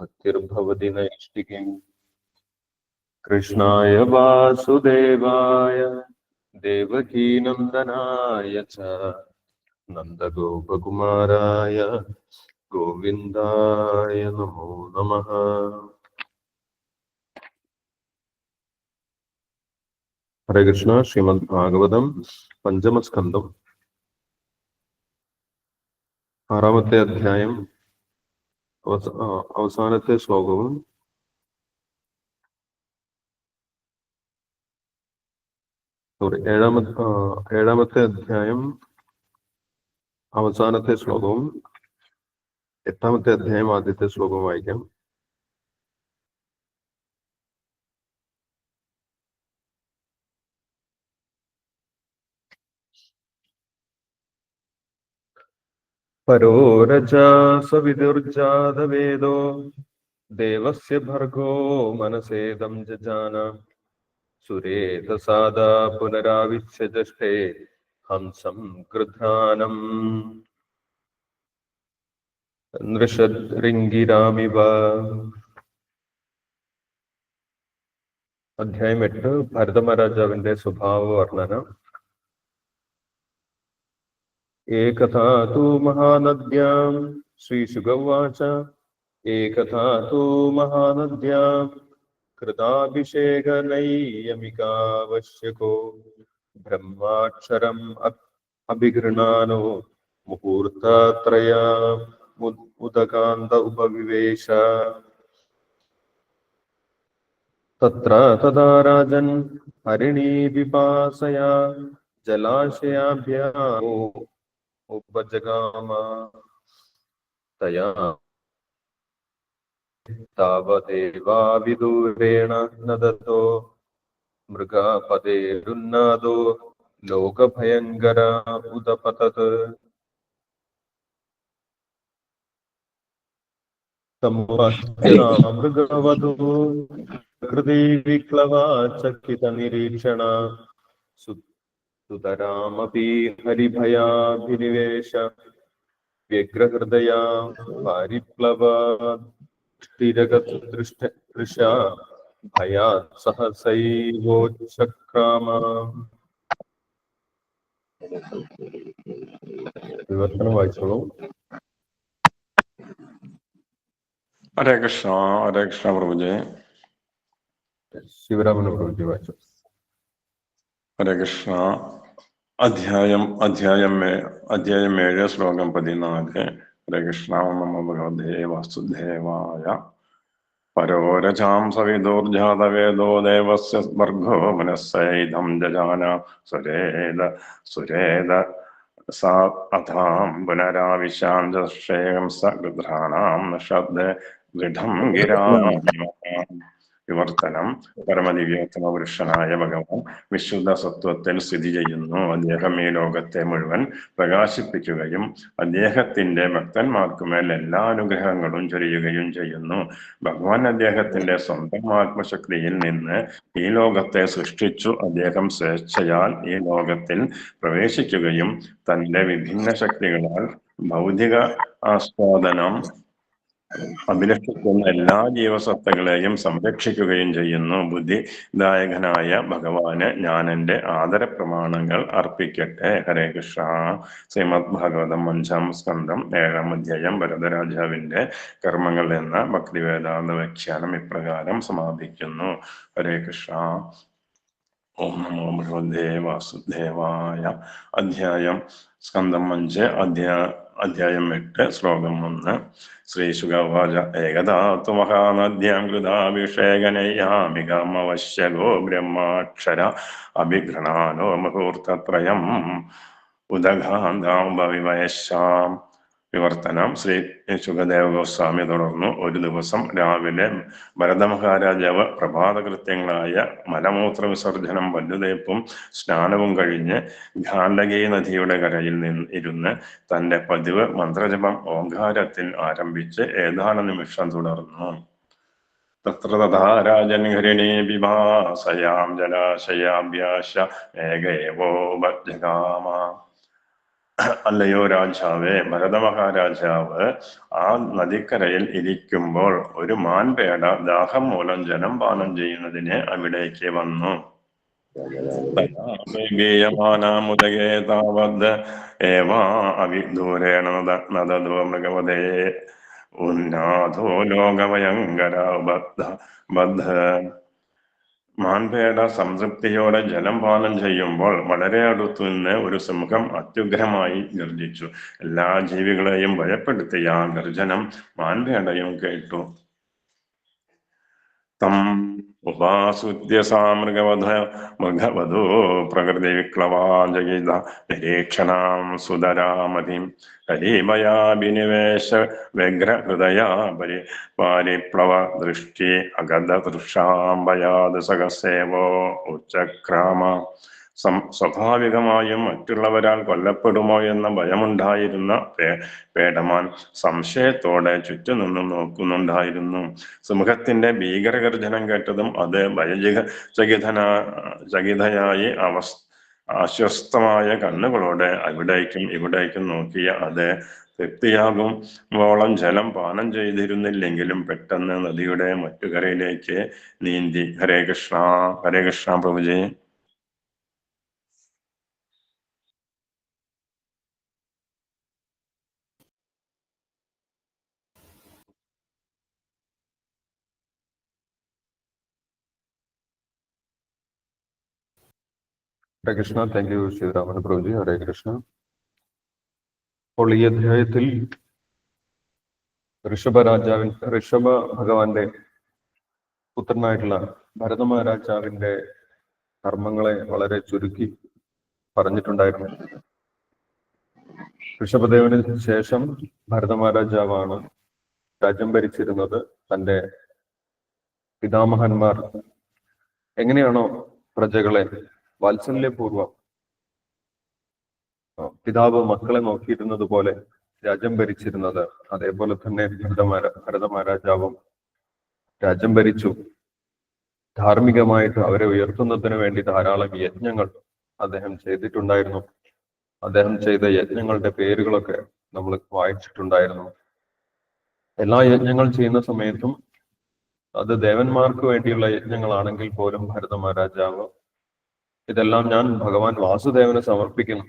ഭക്തിർഭവതി നൈഷ്ഠികം കൃഷ്ണായ വാസുദേവായ ദേവകീനന്ദനായ ച നന്ദഗോപകുമാരായ ഗോവിന്ദായ നമോ നമ. ഹരേ കൃഷ്ണ ശ്രീമദ് ഭാഗവതം പഞ്ചമസ്കന്ധം. ആറാമത്തെ അധ്യായം. അവസാനത്തെ ശ്ലോകവും സോറി ഏഴാമത്തെ ആ, ഏഴാമത്തെ അധ്യായം അവസാനത്തെ ശ്ലോകവും എട്ടാമത്തെ അധ്യായം ആദ്യത്തെ ശ്ലോകവും വായിക്കാം പരോരചാ സവിതുർജാതവേദോ ദേവസ്യ ഭർഗോ മനസേദം ജജാന സുരേതസാദാ പുനരാവിശ്യ ജഷ്ടേ ഹംസം കൃധാനം. നൃഷദ്രിംഗിരാമിവ അധ്യായം എട്ട്. ഭരതമഹാരാജാവിന്റെ സ്വഭാവ വർണന. एकथा तु महानद्यां श्रीशुगवाच एकथा तु महानद्यां, कृताभिषेकनैयमिकावश्यको। ब्रह्माक्षरम् अ- अभिगृह्णानो मुहूर्तत्रया उदकान्त उपविवेश। तत्र तदा राजन् हरिणीपिपासया उपजगाम तया तावदेवाविदूरेण न दत्तो मृगापदेरुन्नादो लोकभयङ्कर उदपतत्। मृगवधू प्रकृति विक्लवा चकितनिरीक्षणा सुतरामपि हरिभयाभिनिवेश व्यग्रहृदया पारिप्लवा स्थिरगतदृष्ट दृशा भयात् सहसैवोच्चक्राम വിവർത്തനം വായിച്ചോളൂ ഹരേ കൃഷ്ണ ഹരേ കൃഷ്ണ പ്രഭുജി ശിവരാമന പ്രവൃത്തി വായിച്ചു ഹരേ കൃഷ്ണ അധ്യായം അധ്യായം ഏ- അധ്യായം ഏഴ് ശ്ലോകം പതിനാല് ഹരേ കൃഷ്ണ നമ ഭഗവതേ വാസുദേവായ പരോരചാം സവിദോർജാതവേദോ ദേവസ്യ ഭർഗോ മനസ്സൈതം ജജാന സുരേത സുരേത സാ അഥാം പുനരാവിശാം ജേയം സഗൃഹാണാം നഷദ് ദൃഢം ഗിരാം വിവർത്തനം പരമദിവ്യോത്തമ പുരുഷനായ ഭഗവാൻ വിശുദ്ധ സത്വത്തിൽ സ്ഥിതി ചെയ്യുന്നു. അദ്ദേഹം ഈ ലോകത്തെ മുഴുവൻ പ്രകാശിപ്പിക്കുകയും അദ്ദേഹത്തിന്റെ ഭക്തന്മാർക്കുമേൽ എല്ലാ അനുഗ്രഹങ്ങളും ചൊരിയുകയും ചെയ്യുന്നു. ഭഗവാൻ അദ്ദേഹത്തിന്റെ സ്വന്തം ആത്മശക്തിയിൽ നിന്ന് ഈ ലോകത്തെ സൃഷ്ടിച്ചു. അദ്ദേഹം സ്വേച്ഛയാൽ ഈ ലോകത്തിൽ പ്രവേശിക്കുകയും തന്റെ വിഭിന്ന ശക്തികളാൽ ഭൗതിക ആസ്വാദനം അഭിലഷിക്കുന്ന എല്ലാ ജീവസത്തകളെയും സംരക്ഷിക്കുകയും ചെയ്യുന്നു. ബുദ്ധിദായകനായ ഭഗവാന് ഞാൻ എന്റെ ആദര പ്രമാണങ്ങൾ അർപ്പിക്കട്ടെ. ഹരേ കൃഷ്ണ. ശ്രീമദ് ഭാഗവതം അഞ്ചാം സ്കന്ധം ഏഴാം അധ്യായം ഭരതരാജാവിന്റെ കർമ്മങ്ങൾ എന്ന ഭക്തിവേദാന്ത വ്യാഖ്യാനം ഇപ്രകാരം സമാപിക്കുന്നു. ഹരേ കൃഷ്ണ. ഓം നമോ ഭഗവതേ വാസുദേവായ. അധ്യായം സ്കന്ധം അഞ്ച് അധ്യാ അധ്യായം എട്ട് ശ്ലോകം ഒന്ന്. ശ്രീശുഗവാച ഏകദാത്തു കൃതാഭിഷേകനയ്യാമികമവശ്യകോ ബ്രഹ്മാക്ഷര അഭിഘ്രണാനോ മുഹൂർത്തത്രയം ഉദഘാന്താംബവിവയശാം വിവർത്തനം. ശ്രീ ശുഖദേവ ഗോസ്വാമി തുടർന്നു. ഒരു ദിവസം രാവിലെ ഭരതമഹാരാജാവ് പ്രഭാത കൃത്യങ്ങളായ മലമൂത്ര വിസർജനം പല്ലുതേപ്പും സ്നാനവും കഴിഞ്ഞ് ഗാണ്ഡകി നദിയുടെ കരയിൽ നിന്ന് ഇരുന്ന് തന്റെ പതിവ് മന്ത്രജപം ഓങ്കാരത്തിൽ ആരംഭിച്ച് ഏതാനും നിമിഷം തുടർന്നു. തത്ര തഥാ രാജൻ ഹരിണീ വിഭാസയാം ജലാശയാഭ്യാശ ഏകേവോപജഗാമ അല്ലയോ രാജാവേ ഭരത മഹാരാജാവ് ആ നദിക്കരയിൽ ഇരിക്കുമ്പോൾ ഒരു മാൻപേട ദാഹം മൂലം ജനം പാനം ചെയ്യുന്നതിന് അവിടേക്ക് വന്നു. മൃഗവതേ ഉന്നാഥോ ലോകഭയങ്കര ബദ്ധ ബദ്ധ മാൻപേട സംതൃപ്തിയോടെ ജലം പാനം ചെയ്യുമ്പോൾ വളരെ അടുത്തു നിന്ന് ഒരു സിംഹം അത്യുഗ്രഹമായി നിർജിച്ചു എല്ലാ ജീവികളെയും ഭയപ്പെടുത്തിയ ഗർജനം മാൻപേടയും കേട്ടു. തം ഉപാസുദ്യ സാമൃഗവധ മൃഗവധോ പ്രകൃതി വിക്ലവാജഗിത നിരീക്ഷണാം സുതരാമതിം കരീമയാഭിനിവേശ വ്യഗ്രഹൃദയാ പരി പാരിപ്ലവ ദൃഷ്ടി തൃഷാംബയാത് സഹസേവോ ഉച്ചക്രാമ സ്വാഭാവികമായും മറ്റുള്ളവരാൽ കൊല്ലപ്പെടുമോ എന്ന ഭയമുണ്ടായിരുന്ന പേടമാൻ സംശയത്തോടെ ചുറ്റുനിന്നും നോക്കുന്നുണ്ടായിരുന്നു. സിംഹത്തിന്റെ ഭീകരഗർജനം കേട്ടതും അത് ഭയചിക ചകിതന ചകിതയായി അവസ് ആശ്വസ്തമായ കണ്ണുകളോടെ അവിടേക്കും ഇവിടേക്കും നോക്കിയ അത് തൃപ്തിയാകും. വോളം ജലം പാനം ചെയ്തിരുന്നില്ലെങ്കിലും പെട്ടെന്ന് നദിയുടെ മറ്റു കരയിലേക്ക് നീന്തി. ഹരേ കൃഷ്ണ ഹരേ കൃഷ്ണ പ്രഭുജി. ഹരേ കൃഷ്ണ. Thank you Sriraman പ്രഭുജി. ഹരേ കൃഷ്ണ. അപ്പോൾ ഈ അധ്യായത്തിൽ ഋഷഭ രാജാവിൻ ഋഷഭ ഭഗവാന്റെ പുത്രനായിട്ടുള്ള ഭരത മഹാരാജാവിന്റെ കർമ്മങ്ങളെ വളരെ ചുരുക്കി പറഞ്ഞിട്ടുണ്ടായിരുന്നു. ഋഷഭദേവന് ശേഷം ഭരത മഹാരാജാവാണ് രാജ്യം ഭരിച്ചിരുന്നത്. തന്റെ പിതാമഹന്മാർ എങ്ങനെയാണോ പ്രജകളെ വാത്സല്യപൂർവം പിതാവ് മക്കളെ നോക്കിയിരുന്നത് പോലെ രാജ്യം ഭരിച്ചിരുന്നത്. അതേപോലെ തന്നെ ഭരതമാര ഭരതമഹാരാജാവും രാജ്യം ഭരിച്ചു. ധാർമ്മികമായിട്ട് അവരെ ഉയർത്തുന്നതിന് വേണ്ടി ധാരാളം യജ്ഞങ്ങൾ അദ്ദേഹം ചെയ്തിട്ടുണ്ടായിരുന്നു. അദ്ദേഹം ചെയ്ത യജ്ഞങ്ങളുടെ പേരുകളൊക്കെ നമ്മൾ വായിച്ചിട്ടുണ്ടായിരുന്നു. എല്ലാ യജ്ഞങ്ങൾ ചെയ്യുന്ന സമയത്തും അത് ദേവന്മാർക്ക് വേണ്ടിയുള്ള യജ്ഞങ്ങളാണെങ്കിൽ പോലും ഭരത മഹാരാജാവ് ഇതെല്ലാം ഞാൻ ഭഗവാൻ വാസുദേവന് സമർപ്പിക്കുന്നു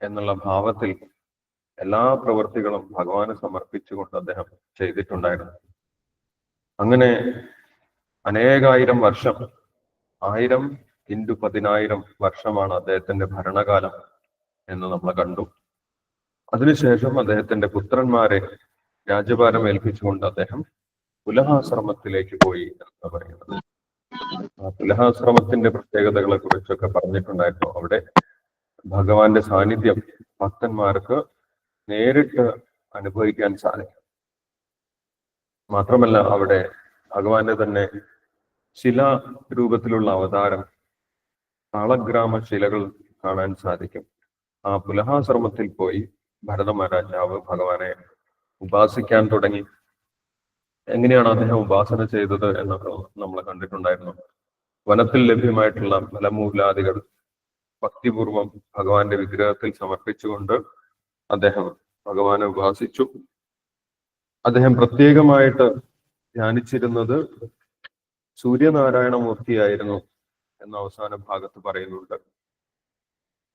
എന്നുള്ള ഭാവത്തിൽ എല്ലാ പ്രവൃത്തികളും ഭഗവാന് സമർപ്പിച്ചുകൊണ്ട് അദ്ദേഹം ചെയ്തിട്ടുണ്ടായിരുന്നു. അങ്ങനെ അനേകായിരം വർഷം ആയിരം ഇന്റു പതിനായിരം വർഷമാണ് അദ്ദേഹത്തിന്റെ ഭരണകാലം എന്ന് നമ്മൾ കണ്ടു. അതിനുശേഷം അദ്ദേഹത്തിന്റെ പുത്രന്മാരെ രാജ്യഭാരം ഏൽപ്പിച്ചുകൊണ്ട് അദ്ദേഹം പുലഹാശ്രമത്തിലേക്ക് പോയി എന്ന് പറയുന്നത്. ആ പുലഹാശ്രമത്തിന്റെ പ്രത്യേകതകളെ കുറിച്ചൊക്കെ പറഞ്ഞിട്ടുണ്ടായിരുന്നു. അവിടെ ഭഗവാന്റെ സാന്നിധ്യം ഭക്തന്മാർക്ക് നേരിട്ട് അനുഭവിക്കാൻ സാധിക്കും. മാത്രമല്ല അവിടെ ഭഗവാന്റെ തന്നെ ശില രൂപത്തിലുള്ള അവതാരം താളഗ്രാമ ശിലകൾ കാണാൻ സാധിക്കും. ആ പുലഹാശ്രമത്തിൽ പോയി ഭരത മഹാരാജാവ് ഭഗവാനെ ഉപാസിക്കാൻ തുടങ്ങി. എങ്ങനെയാണ് അദ്ദേഹം ഉപാസന ചെയ്തത് എന്നൊക്കെ നമ്മൾ കണ്ടിട്ടുണ്ടായിരുന്നു. വനത്തിൽ ലഭ്യമായിട്ടുള്ള ഫലമൂലാദികൾ ഭക്തിപൂർവം ഭഗവാന്റെ വിഗ്രഹത്തിൽ സമർപ്പിച്ചുകൊണ്ട് അദ്ദേഹം ഭഗവാനെ ഉപാസിച്ചു. അദ്ദേഹം പ്രത്യേകമായിട്ട് ധ്യാനിച്ചിരുന്നത് സൂര്യനാരായണ മൂർത്തിയായിരുന്നു എന്ന അവസാന ഭാഗത്ത് പറയുന്നുണ്ട്.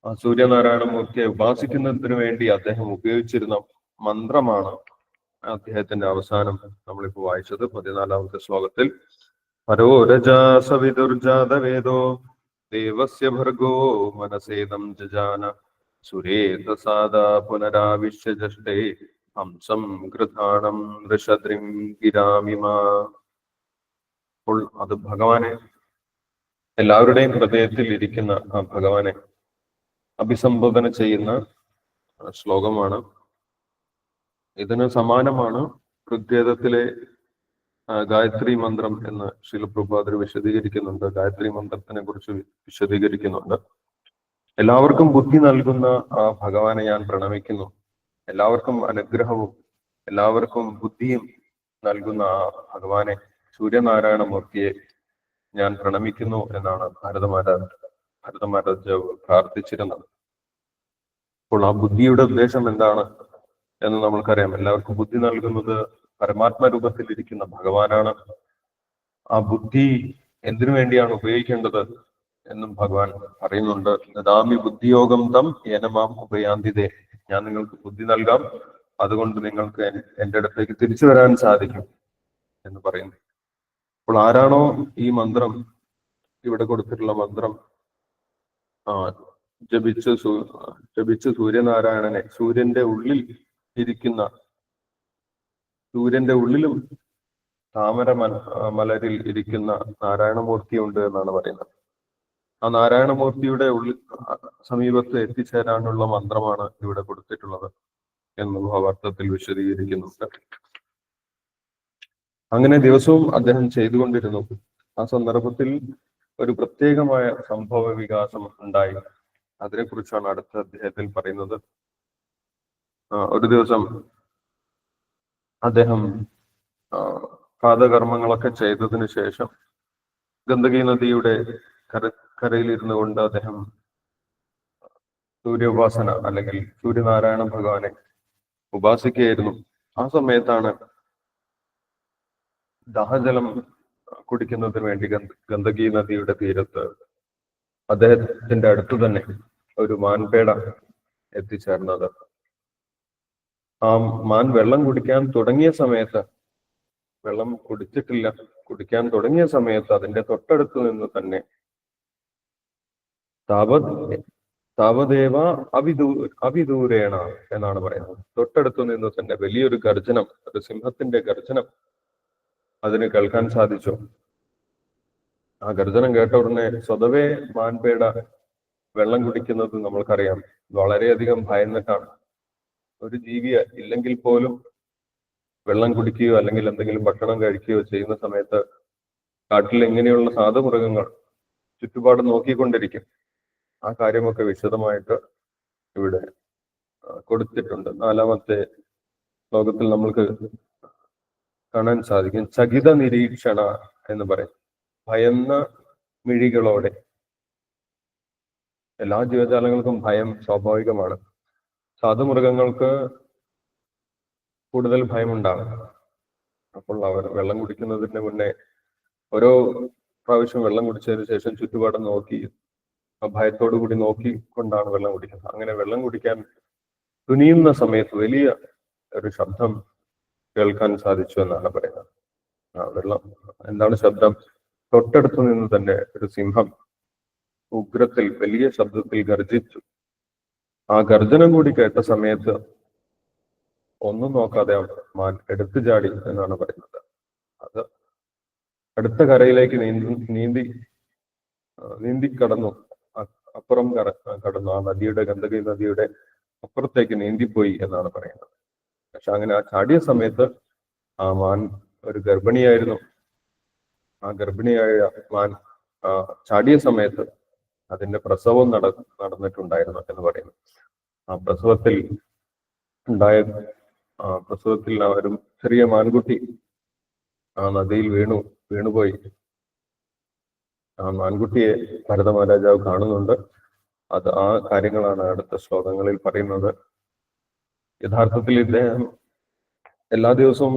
ആ സൂര്യനാരായണ മൂർത്തിയെ ഉപാസിക്കുന്നതിന് വേണ്ടി അദ്ദേഹം ഉപയോഗിച്ചിരുന്ന മന്ത്രമാണ് അദ്ദേഹത്തിന്റെ അവസാനം നമ്മളിപ്പോ വായിച്ചത് പതിനാലാമത്തെ ശ്ലോകത്തിൽ പരോരജാസവിദുർജാതവേദോ ദേവസ്യ ഭർഗോ മനസേദം ജജാന സുരേതസാദാ പുനരാവിശ്യ ജഷ്ടേ ഹംസം ഗൃധാണം ഋഷദ്രിം ഗിരാമിമ അപ്പോൾ അത് ഭഗവാനെ എല്ലാവരുടെയും ഹൃദയത്തിൽ ഇരിക്കുന്ന ആ ഭഗവാനെ അഭിസംബോധന ചെയ്യുന്ന ശ്ലോകമാണ് ഇതിന് സമാനമാണ് ഋഗ്വേദത്തിലെ ഗായത്രി മന്ത്രം എന്ന് ശിലപ്രഭാതർ വിശദീകരിക്കുന്നുണ്ട്. ഗായത്രി മന്ത്രത്തിനെ കുറിച്ച് വിശദീകരിക്കുന്നുണ്ട്. എല്ലാവർക്കും ബുദ്ധി നൽകുന്ന ആ ഭഗവാനെ ഞാൻ പ്രണമിക്കുന്നു. എല്ലാവർക്കും അനുഗ്രഹവും എല്ലാവർക്കും ബുദ്ധിയും നൽകുന്ന ആ ഭഗവാനെ സൂര്യനാരായണ മൂർത്തിയെ ഞാൻ പ്രണമിക്കുന്നു എന്നാണ് ഭാരതമാരാ ഭാരതമാരാജാവ് പ്രാർത്ഥിച്ചിരുന്നത്. അപ്പോൾ ആ ബുദ്ധിയുടെ ഉദ്ദേശം എന്താണ്? എന്ന് നമ്മൾക്കറിയാം. എല്ലാവർക്കും ബുദ്ധി നൽകുന്നത് പരമാത്മ രൂപത്തിലിരിക്കുന്ന ഭഗവാനാണ്. ആ ബുദ്ധി എന്തിനു വേണ്ടിയാണ് ഉപയോഗിക്കേണ്ടത് എന്നും ഭഗവാൻ പറയുന്നുണ്ട്. ദദാമി ബുദ്ധിയോഗം തം ഏനമാം ഉപയാന്തിതേ ഞാൻ നിങ്ങൾക്ക് ബുദ്ധി നൽകാം. അതുകൊണ്ട് നിങ്ങൾക്ക് എന്റെ അടുത്തേക്ക് തിരിച്ചു വരാൻ സാധിക്കും എന്ന് പറയുന്നു. അപ്പോൾ ആരാണോ ഈ മന്ത്രം ഇവിടെ കൊടുത്തിട്ടുള്ള മന്ത്രം ജപിച്ച് ജപിച്ച് സൂര്യനാരായണനെ സൂര്യന്റെ ഉള്ളിൽ ഇരിക്കുന്ന സൂര്യന്റെ ഉള്ളിലും താമര മലരിൽ ഇരിക്കുന്ന നാരായണമൂർത്തി ഉണ്ട് എന്നാണ് പറയുന്നത്. ആ നാരായണമൂർത്തിയുടെ ഉള്ളിൽ സമീപത്ത് എത്തിച്ചേരാനുള്ള മന്ത്രമാണ് ഇവിടെ കൊടുത്തിട്ടുള്ളത് എന്ന് ഭാവാർത്ഥത്തിൽ വിശദീകരിക്കുന്നുണ്ട്. അങ്ങനെ ദിവസവും അദ്ദേഹം ചെയ്തുകൊണ്ടിരുന്നു. ആ സന്ദർഭത്തിൽ ഒരു പ്രത്യേകമായ സംഭവ വികാസം ഉണ്ടായി. അതിനെക്കുറിച്ചാണ് അടുത്ത അദ്ദേഹത്തിൽ പറയുന്നത്. ഒരു ദിവസം അദ്ദേഹം പാതകർമ്മങ്ങളൊക്കെ ചെയ്തതിനു ശേഷം ഗന്ധകി നദിയുടെ കര കരയിലിരുന്നു കൊണ്ട് അദ്ദേഹം സൂര്യോപാസന അല്ലെങ്കിൽ സൂര്യനാരായണ ഭഗവാനെ ഉപാസിക്കുകയായിരുന്നു. ആ സമയത്താണ് ദാഹജലം കുടിക്കുന്നതിന് വേണ്ടി ഗന്ധ ഗന്ദകി നദിയുടെ തീരത്ത് അദ്ദേഹത്തിന്റെ അടുത്ത് തന്നെ ഒരു മാൻപേട എത്തിച്ചേർന്നത്. ആ മാൻ വെള്ളം കുടിക്കാൻ തുടങ്ങിയ സമയത്ത് വെള്ളം കുടിച്ചിട്ടില്ല കുടിക്കാൻ തുടങ്ങിയ സമയത്ത് അതിന്റെ തൊട്ടടുത്ത് നിന്ന് തന്നെ താപത് താപദേവ അവിദൂ അവിദൂരേണ എന്നാണ് പറയുന്നത്. തൊട്ടടുത്ത് നിന്ന് തന്നെ വലിയൊരു ഗർജനം ഒരു സിംഹത്തിന്റെ ഗർജനം അതിന് കേൾക്കാൻ സാധിച്ചു. ആ ഗർജനം കേട്ട ഉടനെ സ്വതവേ മാൻപേട വെള്ളം കുടിക്കുന്നത് നമ്മൾക്കറിയാം. വളരെയധികം ഭയന്നിട്ടാണ്. ഒരു ജീവി ഇല്ലെങ്കിൽ പോലും വെള്ളം കുടിക്കുകയോ അല്ലെങ്കിൽ എന്തെങ്കിലും ഭക്ഷണം കഴിക്കുകയോ ചെയ്യുന്ന സമയത്ത് കാട്ടിൽ എങ്ങനെയുള്ള സാധുമൃഗങ്ങൾ ചുറ്റുപാട് നോക്കിക്കൊണ്ടിരിക്കും. ആ കാര്യമൊക്കെ വിശദമായിട്ട് ഇവിടെ കൊടുത്തിട്ടുണ്ട്. നാലാമത്തെ ലോകത്തിൽ നമ്മൾക്ക് കാണാൻ സാധിക്കും. ചകിത നിരീക്ഷണ എന്ന് പറയും. ഭയന്ന മിഴികളോടെ. എല്ലാ ജീവജാലങ്ങൾക്കും ഭയം സ്വാഭാവികമാണ്. സാധുമൃഗങ്ങൾക്ക് കൂടുതൽ ഭയമുണ്ടാകും അപ്പോൾ അവർ വെള്ളം കുടിക്കുന്നതിന് മുന്നേ ഓരോ പ്രാവശ്യം വെള്ളം കുടിച്ചതിന് ശേഷം ചുറ്റുപാടും നോക്കി ആ ഭയത്തോടു കൂടി നോക്കിക്കൊണ്ടാണ് വെള്ളം കുടിക്കുന്നത്. അങ്ങനെ വെള്ളം കുടിക്കാൻ തുനിയുന്ന സമയത്ത് വലിയ ഒരു ശബ്ദം കേൾക്കാൻ സാധിച്ചു എന്നാണ് പറയുന്നത്. ആ വെള്ളം എന്താണ് ശബ്ദം? തൊട്ടടുത്തു നിന്ന് തന്നെ ഒരു സിംഹം ഉഗ്രത്തിൽ വലിയ ശബ്ദത്തിൽ ഗർജിച്ചു. ആ ഗർജനം കൂടി കേട്ട സമയത്ത് ഒന്നും നോക്കാതെ മാൻ എടുത്തു ചാടി എന്നാണ് പറയുന്നത്. അത് അടുത്ത കരയിലേക്ക് നീന്തി നീന്തി നീന്തി കടന്നു. അപ്പുറം കര കടന്നു. ആ നദിയുടെ ഗന്ധകി നദിയുടെ അപ്പുറത്തേക്ക് നീന്തിപ്പോയി എന്നാണ് പറയുന്നത്. പക്ഷെ അങ്ങനെ ആ ചാടിയ സമയത്ത് ആ മാൻ ഒരു ഗർഭിണിയായിരുന്നു. ആ ഗർഭിണിയായ മാൻ ചാടിയ സമയത്ത് അതിന്റെ പ്രസവം നട നടന്നിട്ടുണ്ടായിരുന്നു എന്ന് പറയുന്നു. ആ പ്രസവത്തിൽ ഉണ്ടായ പ്രസവത്തിൽ അവരും ചെറിയ മാൻകുട്ടി ആ നദിയിൽ വീണു വീണുപോയി. ആ മാൻകുട്ടിയെ ഭരത മഹാരാജാവ് കാണുന്നുണ്ട്. അത് ആ കാര്യങ്ങളാണ് അടുത്ത ശ്ലോകങ്ങളിൽ പറയുന്നത്. യഥാർത്ഥത്തിൽ ഇദ്ദേഹം എല്ലാ ദിവസവും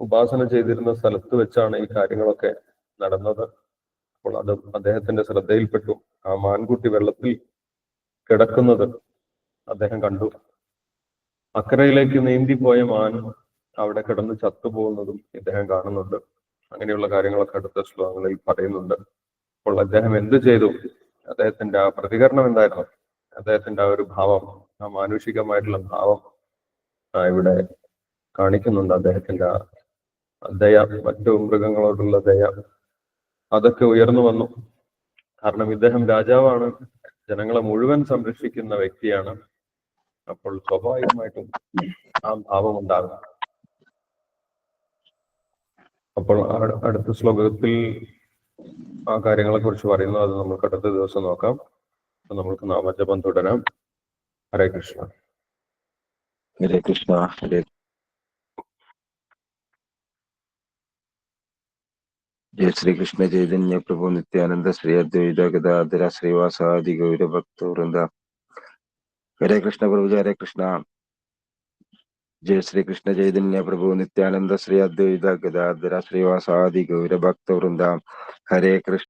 ഉപാസന ചെയ്തിരുന്ന സ്ഥലത്ത് വെച്ചാണ് ഈ കാര്യങ്ങളൊക്കെ നടന്നത്. അപ്പോൾ അത് അദ്ദേഹത്തിന്റെ ശ്രദ്ധയിൽപ്പെട്ടു. ആ മാൻകുട്ടി വെള്ളത്തിൽ കിടക്കുന്നത് അദ്ദേഹം കണ്ടു. അക്കരയിലേക്ക് നീന്തി പോയ മാൻ അവിടെ കിടന്ന് ചത്തുപോകുന്നതും ഇദ്ദേഹം കാണുന്നുണ്ട്. അങ്ങനെയുള്ള കാര്യങ്ങളൊക്കെ അടുത്ത ശ്ലോകങ്ങളിൽ പറയുന്നുണ്ട്. അപ്പോൾ അദ്ദേഹം എന്ത് ചെയ്തു? അദ്ദേഹത്തിന്റെ ആ പ്രതികരണം എന്തായിരുന്നു? അദ്ദേഹത്തിന്റെ ആ ഒരു ഭാവം ആ മാനുഷികമായിട്ടുള്ള ഭാവം ഇവിടെ കാണിക്കുന്നുണ്ട് അദ്ദേഹത്തിന്റെ ആ ദയ മറ്റു മൃഗങ്ങളോടുള്ള ദയ. അതൊക്കെ ഉയർന്നു വന്നു. കാരണം ഇദ്ദേഹം രാജാവാണ്. ജനങ്ങളെ മുഴുവൻ സംരക്ഷിക്കുന്ന വ്യക്തിയാണ്. അപ്പോൾ സ്വാഭാവികമായിട്ടും ആ ഭാവം ഉണ്ടാകും. അപ്പോൾ അടുത്ത ശ്ലോകത്തിൽ ആ കാര്യങ്ങളെ കുറിച്ച് പറയുന്നു അത് നമുക്ക് അടുത്ത ദിവസം നോക്കാം. നമുക്ക് നാമജപം തുടരാം. ഹരേ കൃഷ്ണ. ഹരേ കൃഷ്ണ. ഹരേ ജയ ശ്രീകൃഷ്ണ ചൈതന്യ പ്രഭു നിത്യാനന്ദ ശ്രീ അദ്വൈത ഗതാധര ശ്രീവാസാദി ഗൗരഭക്ത വൃന്ദ ഹരേ കൃഷ്ണ പ്രഭു ഹരേ കൃഷ്ണ. ജയ ശ്രീകൃഷ്ണ ചൈതന്യ പ്രഭു നിത്യാനന്ദ ശ്രീ അദ്വൈത ഗതാധര ശ്രീവാസാദി ഗൗരഭക്ത വൃന്ദ ഹരേ കൃഷ്ണ.